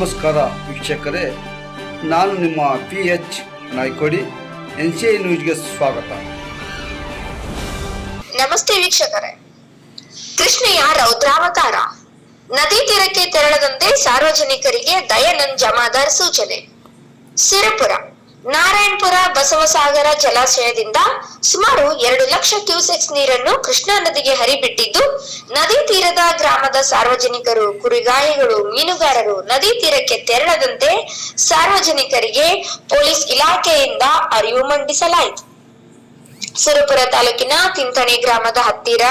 ನಮಸ್ಕಾರ ವೀಕ್ಷಕರೇ, ನಾನು ನಿಮ್ಮ P H Naikodi, N C I ನ್ಯೂಸ್ಗೆ ಸ್ವಾಗತ. ನಮಸ್ತೆ ವೀಕ್ಷಕರೇ. ಕೃಷ್ಣಯ್ಯ ರೌದ್ರಾವತಾರ. ನದಿ ತೀರಕ್ಕೆ ತೆರಳದಂತೆ ಸಾರ್ವಜನಿಕರಿಗೆ ದಯಾನಂದ್ ಜಮಾದಾರ್ ಸೂಚನೆ. ಸಿರಪುರ. ನಾರಾಯಣಪುರ ಬಸವಸಾಗರ ಜಲಾಶಯದಿಂದ ಸುಮಾರು ಎರಡು ಲಕ್ಷ ಕ್ಯೂಸೆಕ್ಸ್ ನೀರನ್ನು ಕೃಷ್ಣಾ ನದಿಗೆ ಹರಿಬಿಟ್ಟಿದ್ದು, ನದಿ ತೀರದ ಗ್ರಾಮದ ಸಾರ್ವಜನಿಕರು, ಕುರಿಗಾಯಿಗಳು, ಮೀನುಗಾರರು ನದಿ ತೀರಕ್ಕೆ ತೆರಳದಂತೆ ಸಾರ್ವಜನಿಕರಿಗೆ ಪೊಲೀಸ್ ಇಲಾಖೆಯಿಂದ ಅರಿವು ಮಂಡಿಸಲಾಯಿತು. ಸುರಪುರ ತಾಲೂಕಿನ ತಿಂತಣಿ ಗ್ರಾಮದ ಹತ್ತಿರ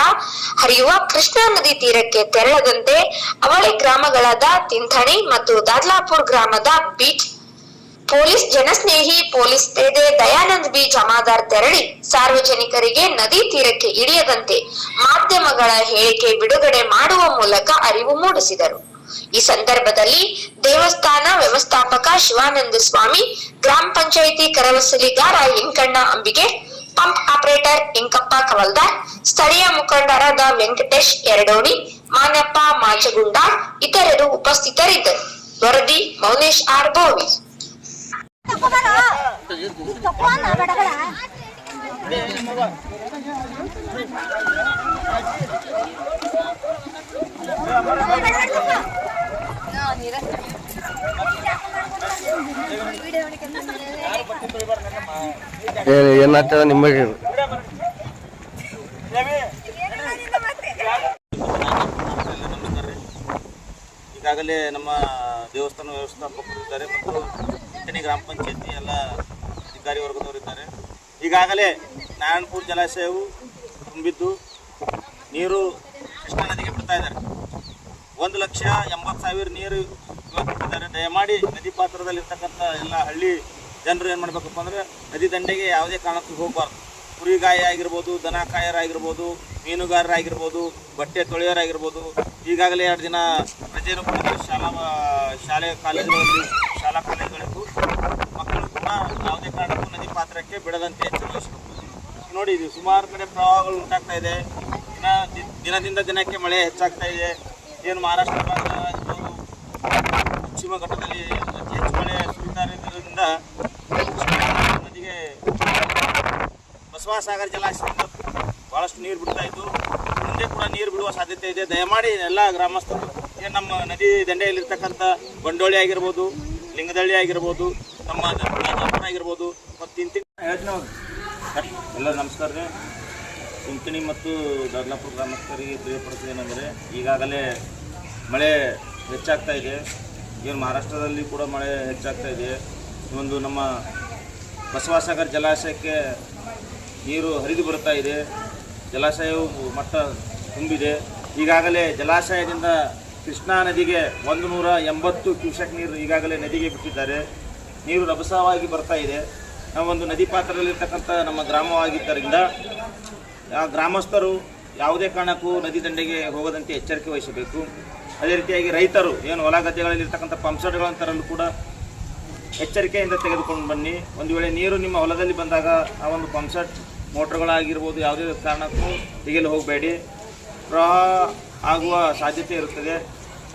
ಹರಿಯುವ ಕೃಷ್ಣಾ ನದಿ ತೀರಕ್ಕೆ ತೆರಳದಂತೆ ಅವಳಿ ಗ್ರಾಮಗಳಾದ ತಿಂಥಣಿ ಮತ್ತು ದಾದ್ಲಾಪುರ್ ಗ್ರಾಮದ ಬೀಚ್ ಪೊಲೀಸ್ ಜನಸ್ನೇಹಿ, ಪೊಲೀಸ್ ಪೇದೆ, ದಯಾನಂದ್ ಬಿ. ಜಮಾದಾರ್ ತೆರಳಿ. ಸಾರ್ವಜನಿಕರಿಗೆ ನದಿ ತೀರಕ್ಕೆ ಇಳಿಯದಂತೆ ಮಾಧ್ಯಮಗಳ ಹೇಳಿಕೆ ಬಿಡುಗಡೆ ಮಾಡುವ ಮೂಲಕ ಅರಿವು ಮೂಡಿಸಿದರು. ಈ ಸಂದರ್ಭದಲ್ಲಿ ದೇವಸ್ಥಾನ ವ್ಯವಸ್ಥಾಪಕ ಶಿವಾನಂದ ಸ್ವಾಮಿ, ಗ್ರಾಮ ಪಂಚಾಯಿತಿ ಕರವಸಲಿಗಾರ ಇಂಕಣ್ಣ ಅಂಬಿಗೆ, ಪಂಪ್ ಆಪರೇಟರ್ ಇಂಕಪ್ಪ ಕವಲ್ದಾರ್, ಸ್ಥಳೀಯ ಮುಖಂಡರಾದ ವೆಂಕಟೇಶ್ ಎರಡೋಣಿ ಮಾನಪ್ಪ ಮಾಚಗುಂಡ ಇತರರು ಉಪಸ್ಥಿತರಿದ್ದರು. ವರದಿ ಮೌನೇಶ್ ಆರ್. ಬೋವಿ. ಏನಾಗ್ತದ ನಿಮಗೆ? ಈಗಾಗಲೇ ನಮ್ಮ ದೇವಸ್ಥಾನ ವ್ಯವಸ್ಥಾಪಕರು ಇದ್ದಾರೆ ಮತ್ತು ಚಿಂತನೆ ಗ್ರಾಮ ಪಂಚಾಯತಿ ಎಲ್ಲ ಅಧಿಕಾರಿ ವರ್ಗದವರು ಇದ್ದಾರೆ. ಈಗಾಗಲೇ ನಾರಾಯಣಪುರ ಜಲಾಶಯವು ತುಂಬಿದ್ದು ನೀರು ಕೃಷ್ಣಾ ನದಿಗೆ ಬಿಡ್ತಾ ಇದ್ದಾರೆ. ಒಂದು ಲಕ್ಷ ಎಂಬತ್ತು ಸಾವಿರ ನೀರು ಬಿಟ್ಟಿದ್ದಾರೆ. ದಯಮಾಡಿ ನದಿ ಪಾತ್ರದಲ್ಲಿರ್ತಕ್ಕಂಥ ಎಲ್ಲ ಹಳ್ಳಿ ಜನರು ಏನು ಮಾಡಬೇಕಪ್ಪ ಅಂದರೆ ನದಿ ದಂಡೆಗೆ ಯಾವುದೇ ಕಾರಣಕ್ಕೂ ಹೋಗಬಾರ್ದು. ಕುರಿಗಾಯಿ ಆಗಿರ್ಬೋದು ದನ ಕಾಯರಾಗಿರ್ಬೋದು ಮೀನುಗಾರರಾಗಿರ್ಬೋದು, ಬಟ್ಟೆ ತೊಳೆಯೋರಾಗಿರ್ಬೋದು, ಈಗಾಗಲೇ ಎರಡು ದಿನ ರಜೆಯನ್ನು ಶಾಲಾ, ಶಾಲೆ ಕಾಲೇಜುಗಳಲ್ಲಿ ಶಾಲಾ ಕಾಲೇಜುಗಳಿಗೂ ಮಕ್ಕಳು ಕೂಡ ಯಾವುದೇ ಕಾರಣಕ್ಕೂ ನದಿ ಪಾತ್ರಕ್ಕೆ ಬಿಡದಂತೆ ಎಚ್ಚರಿಸಬೇಕು. ನೋಡಿ, ಇದು ಸುಮಾರು ಕಡೆ ಪ್ರವಾಹಗಳು ಉಂಟಾಗ್ತಾ ಇದೆ. ದಿನ, ದಿನದಿಂದ ದಿನಕ್ಕೆ ಮಳೆ ಹೆಚ್ಚಾಗ್ತಾ ಇದೆ. ಏನು ಮಹಾರಾಷ್ಟ್ರ ಪಶ್ಚಿಮ ಘಟ್ಟದಲ್ಲಿ ಬಸವಸಾಗರ ಜಲಾಶಯದಿಂದ ಭಾಳಷ್ಟು ನೀರು ಬಿಡ್ತಾ ಇದ್ದು ಮುಂದೆ ಕೂಡ ನೀರು ಬಿಡುವ ಸಾಧ್ಯತೆ ಇದೆ. ದಯಮಾಡಿ ಎಲ್ಲ ಗ್ರಾಮಸ್ಥರು ಏನು ನಮ್ಮ ನದಿ ದಂಡೆಯಲ್ಲಿರ್ತಕ್ಕಂಥ ಬಂಡೋಳಿ ಆಗಿರ್ಬೋದು ಲಿಂಗದಳ್ಳಿ ಆಗಿರ್ಬೋದು ನಮ್ಮ ಆಗಿರ್ಬೋದು ಮತ್ತು ಇಂತಿ ಎಲ್ಲ ನಮಸ್ಕಾರ ರೀ ಕುಂಕಣಿ ಮತ್ತು ದರ್ಲಾಪುರ ಗ್ರಾಮಸ್ಥರಿಗೆ ತಿಳಿಯಪಡಿಸೋದೇನೆಂದರೆ ಈಗಾಗಲೇ ಮಳೆ ಹೆಚ್ಚಾಗ್ತಾ ಇದೆ. ಏನು ಮಹಾರಾಷ್ಟ್ರದಲ್ಲಿ ಕೂಡ ಮಳೆ ಹೆಚ್ಚಾಗ್ತಾ ಇದೆ. ಒಂದು ನಮ್ಮ ಬಸವಸಾಗರ್ ಜಲಾಶಯಕ್ಕೆ ನೀರು ಹರಿದು ಬರ್ತಾ ಇದೆ. ಜಲಾಶಯವು ಮಟ್ಟ ತುಂಬಿದೆ. ಈಗಾಗಲೇ ಜಲಾಶಯದಿಂದ ಕೃಷ್ಣಾ ನದಿಗೆ ಒಂದು ನೂರ ಎಂಬತ್ತು ಕ್ಯೂಸೆಕ್ ನೀರು ಈಗಾಗಲೇ ನದಿಗೆ ಬಿಟ್ಟಿದ್ದಾರೆ. ನೀರು ರಭಸವಾಗಿ ಬರ್ತಾ ಇದೆ. ನಾವೊಂದು ನದಿ ಪಾತ್ರದಲ್ಲಿರ್ತಕ್ಕಂಥ ನಮ್ಮ ಗ್ರಾಮವಾಗಿದ್ದರಿಂದ ಆ ಗ್ರಾಮಸ್ಥರು ಯಾವುದೇ ಕಾರಣಕ್ಕೂ ನದಿ ದಂಡೆಗೆ ಹೋಗದಂತೆ ಎಚ್ಚರಿಕೆ ವಹಿಸಬೇಕು. ಅದೇ ರೀತಿಯಾಗಿ ರೈತರು, ಏನು ಹೊಲ ಗದ್ದೆಗಳಲ್ಲಿರ್ತಕ್ಕಂಥ ಪಂಪ್ಸೆಟ್ಗಳನ್ನು ತರಲು ಕೂಡ ಎಚ್ಚರಿಕೆಯಿಂದ ತೆಗೆದುಕೊಂಡು ಬನ್ನಿ. ಒಂದು ವೇಳೆ ನೀರು ನಿಮ್ಮ ಹೊಲದಲ್ಲಿ ಬಂದಾಗ ಆ ಒಂದು ಪಂಪ್ಸೆಟ್ ಮೋಟ್ರ್ಗಳಾಗಿರ್ಬೋದು ಯಾವುದೇ ಕಾರಣಕ್ಕೂ ತೆಗೆಯಲು ಹೋಗಬೇಡಿ. ಪ್ರವಾಹ ಆಗುವ ಸಾಧ್ಯತೆ ಇರುತ್ತದೆ.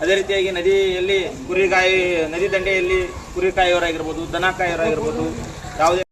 ಅದೇ ರೀತಿಯಾಗಿ ನದಿಯಲ್ಲಿ ಕುರಿಗಾಯಿ, ನದಿ ದಂಡೆಯಲ್ಲಿ ಕುರಿಕಾಯಿಯವರಾಗಿರ್ಬೋದು ದನ ಕಾಯೋರಾಗಿರ್ಬೋದು ಯಾವುದೇ